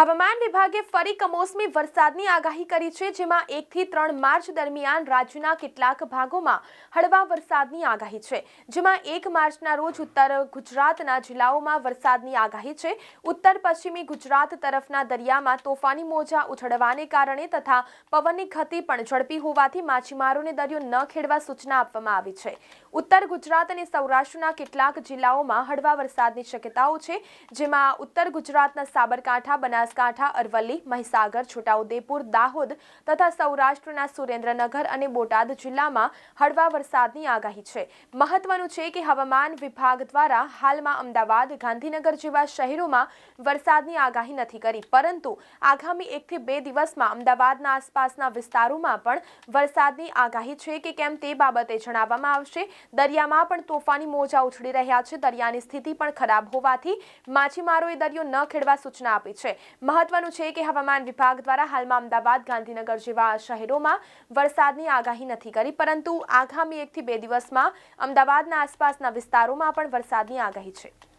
હવામાન વિભાગે ફરી કમોસમી વરસાદની આગાહી કરી છે, જેમાં એકથી ત્રણ માર્ચ દરમિયાન રાજ્યના કેટલાક ભાગોમાં હળવા વરસાદની આગાહી છે. જેમાં એક માર્ચના રોજ ઉત્તર ગુજરાતના જિલ્લાઓમાં વરસાદની આગાહી છે. ઉત્તર પશ્ચિમી ગુજરાત તરફના દરિયામાં તોફાની મોજા ઉછળવાને કારણે તથા પવનની ગતિ પણ ઝડપી હોવાથી માછીમારોને દરિયો ન ખેડવા સૂચના આપવામાં આવી છે. ઉત્તર ગુજરાત અને સૌરાષ્ટ્રના કેટલાક જિલ્લાઓમાં હળવા વરસાદની શક્યતાઓ છે, જેમાં ઉત્તર ગુજરાતના સાબરકાંઠા બનાસકાંઠા, અરવલ્લી, મહીસાગર, છોટાઉદેપુર, દાહોદ તથા સૌરાષ્ટ્રના સુરેન્દ્રનગર અને બોટાદ જિલ્લામાં હળવા વરસાદની આગાહી છે. મહત્વનું છે કે હવામાન વિભાગ દ્વારા હાલમાં અમદાવાદ, ગાંધીનગર જેવા શહેરોમાં વરસાદની આગાહી નથી કરી. પરંતુ આગામી એકથી બે દિવસમાં અમદાવાદના આસપાસના વિસ્તારોમાં પણ વરસાદની આગાહી છે કે કેમ તે બાબતે જણાવવામાં આવશે. દરિયામાં પણ તોફાની મોજા ઉછળી રહ્યા છે. દરિયાની સ્થિતિ પણ ખરાબ હોવાથી માછીમારોએ દરિયો ન ખેડવા સૂચના આપી છે. મહત્વનું છે કે હવામાન વિભાગ દ્વારા હાલમાં અમદાવાદ, ગાંધીનગર જેવા શહેરોમાં વરસાદની આગાહી નથી કરી, પરંતુ આગામી એકથી બે દિવસમાં અમદાવાદના આસપાસના વિસ્તારોમાં પણ વરસાદની આગાહી છે.